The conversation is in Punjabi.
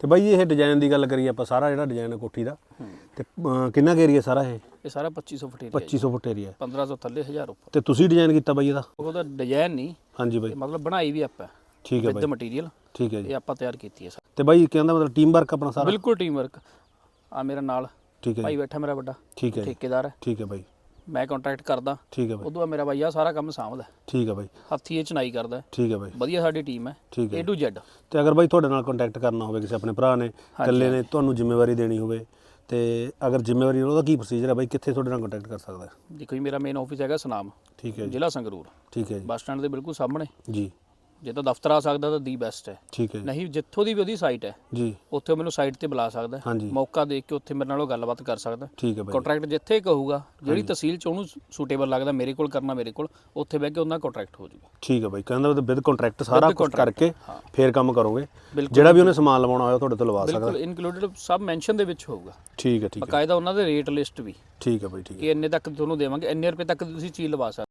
ਤੇ ਬਾਈ ਇਹ ਡਿਜ਼ਾਈਨ ਦੀ ਗੱਲ ਕਰੀਏ ਆਪਾਂ ਸਾਰਾ ਜਿਹੜਾ ਡਿਜ਼ਾਈਨ ਹੈ ਕੋਠੀ ਦਾ ਤੇ ਅਹ, ਕਿੰਨਾ ਕੁ ਏਰੀਆ ਸਾਰਾ ਇਹ? ਇਹ ਸਾਰਾ 2500 ਫੁੱਟ ਏਰੀਆ 2500 ਫੁੱਟ ਏਰੀਆ 1500 ਥੱਲੇ 1000 ਉੱਪਰ। ਤੇ ਤੁਸੀਂ ਡਿਜ਼ਾਈਨ ਕੀਤਾ ਬਾਈ ਇਹਦਾ? ਉਹਦਾ ਡਿਜ਼ਾਈਨ ਨਹੀਂ। ਹਾਂਜੀ ਬਾਈ। ਇਹ ਮਤਲਬ ਬਣਾਈ ਵੀ ਆਪਾਂ। ਠੀਕ ਹੈ ਵਿਦ ਬਾਈ। ਮਟੀਰੀਅਲ ਠੀਕ ਹੈ ਜੀ। ਇਹ ਆਪਾਂ ਤਿਆਰ ਕੀਤੀ ਹੈ ਸਰ। ਤੇ ਬਾਈ ਕਹਿੰਦਾ ਮਤਲਬ ਟੀਮ ਵਰਕ ਆਪਣਾ ਸਾਰਾ? ਬਿਲਕੁਲ ਟੀਮ ਵਰਕ ਆ ਮੇਰਾ ਨਾਲ। ਠੀਕ ਹੈ ਭਾਈ ਜੀ ਬੈਠਾ ਮੇਰਾ ਵੱਡਾ। ਠੀਕ ਹੈ ਜੀ। ਠੇਕੇਦਾਰ ਹੈ। ਠੀਕ ਹੈ ਬਾਈ। ਮੈਂ ਕੰਟਰੈਕਟ ਕਰਦਾ। ਠੀਕ ਹੈ ਬਾਈ। ਉਦੋਂ ਬਾਅਦ ਮੇਰਾ ਭਾਈ ਆ ਸਾਰਾ ਕੰਮ ਸਾਂਭਦਾ। ਠੀਕ ਹੈ ਬਾਈ। ਹੱਥੀ ਇਹ ਚਨਾਈ ਕਰਦਾ। ਠੀਕ ਹੈ ਬਾਈ। ਵਧੀਆ ਸਾਡੀ ਟੀਮ ਹੈ। ਠੀਕ ਹੈ A to Z ਤੇ ਅਗਰ ਬਾਈ ਤੁਹਾਡੇ ਨਾਲ ਕੰਟੈਕਟ ਕਰਨਾ ਹੋਵੇ ਕਿਸੇ ਆਪਣੇ ਭਰਾ ਨੇ ਇਕੱਲੇ ਨੇ ਤੁਹਾਨੂੰ ਜ਼ਿੰਮੇਵਾਰੀ ਦੇਣੀ ਹੋਵੇ ਤੇ ਅਗਰ ਜ਼ਿੰਮੇਵਾਰੀ ਉਹਦਾ ਕੀ ਪ੍ਰੋਸੀਜਰ ਹੈ ਬਾਈ? ਕਿੱਥੇ ਤੁਹਾਡੇ ਨਾਲ ਕੰਟੈਕਟ ਕਰ ਸਕਦਾ ਹੈ? ਦੇਖੋ ਜੀ ਮੇਰਾ ਮੇਨ ਆਫਿਸ ਹੈਗਾ ਸੁਨਾਮ ਠੀਕ ਹੈ ਜੀ। ਜ਼ਿਲ੍ਹਾ ਸੰਗਰੂਰ। ਠੀਕ ਹੈ ਜੀ। ਬੱਸ ਸਟੈਂਡ ਦੇ ਬਿਲਕੁਲ ਸਾਹਮਣੇ। ਜੀ। ਜੇ ਤਾਂ ਦਫ਼ਤਰ ਆ ਸਕਦਾ ਤਾਂ ਦੀ ਬੈਸਟ ਹੈ। ਠੀਕ ਹੈ ਜੀ। ਨਹੀਂ ਜਿੱਥੋਂ ਦੀ ਵੀ ਉਹਦੀ ਸਾਈਟ ਹੈ। ਜੀ। ਉੱਥੇ ਉਹ ਮੈਨੂੰ ਸਾਈਟ ਤੇ ਬੁਲਾ ਸਕਦਾ ਹੈ। ਹਾਂਜੀ। ਮੌਕਾ ਦੇਖ ਕੇ ਉੱਥੇ ਮੇਰੇ ਨਾਲ ਉਹ ਗੱਲਬਾਤ ਕਰ ਸਕਦਾ ਹੈ। ਠੀਕ ਹੈ ਬਾਈ। ਕੰਟਰੈਕਟ ਜਿੱਥੇ ਕਹੂਗਾ ਜਿਹੜੀ ਤਹਿਸੀਲ ਚ ਉਹਨੂੰ ਸੂਟੇਬਲ ਲੱਗਦਾ ਮੇਰੇ ਕੋਲ ਕਰਨਾ ਮੇਰੇ ਕੋਲ ਉੱਥੇ ਬਹਿ ਕੇ ਉਹਨਾਂ ਕੰਟਰੈਕਟ ਹੋ ਜਾਊਗਾ ਠੀਕ ਹੈ ਬਾਈ। ਕਹਿੰਦਾ ਉਹ ਵਿਦ ਕੰਟਰੈਕਟ ਸਾਰਾ ਕੁਝ contract, ਕਰਕੇ ਹਾਂ। ਫੇਰ ਕੰਮ ਕਰੋਗੇ। ਬਿਲਕੁਲ। ਜਿਹੜਾ ਵੀ ਉਹਨੇ ਸਮਾਨ ਲਵਾਉਣਾ ਹੋਇਆ ਤੁਹਾਡੇ ਤੋਂ ਲਵਾ ਸਕਦਾ। ਬਿਲਕੁਲ। ਇਨਕਲੂਡਡ ਸਭ ਮੈਂਸ਼ਨ ਦੇ ਵਿੱਚ ਹੋਊਗਾ। ਠੀਕ ਹੈ ਠੀਕ ਹੈ। ਬਕਾਇਦਾ ਉਹਨਾਂ ਦੇ ਰੇਟ ਲਿਸਟ ਵੀ। ਠੀਕ ਹੈ ਬਾਈ ਠੀਕ ਹੈ। ਕਿ ਇੰਨੇ ਤੱਕ ਤੁਹਾਨੂੰ ਦੇਵਾਂਗੇ ਇੰਨੇ ਰੁਪਏ ਤੱਕ ਦੀ ਤੁਸੀਂ ਚੀਜ਼ ਲਵਾ ਸਕਦੇ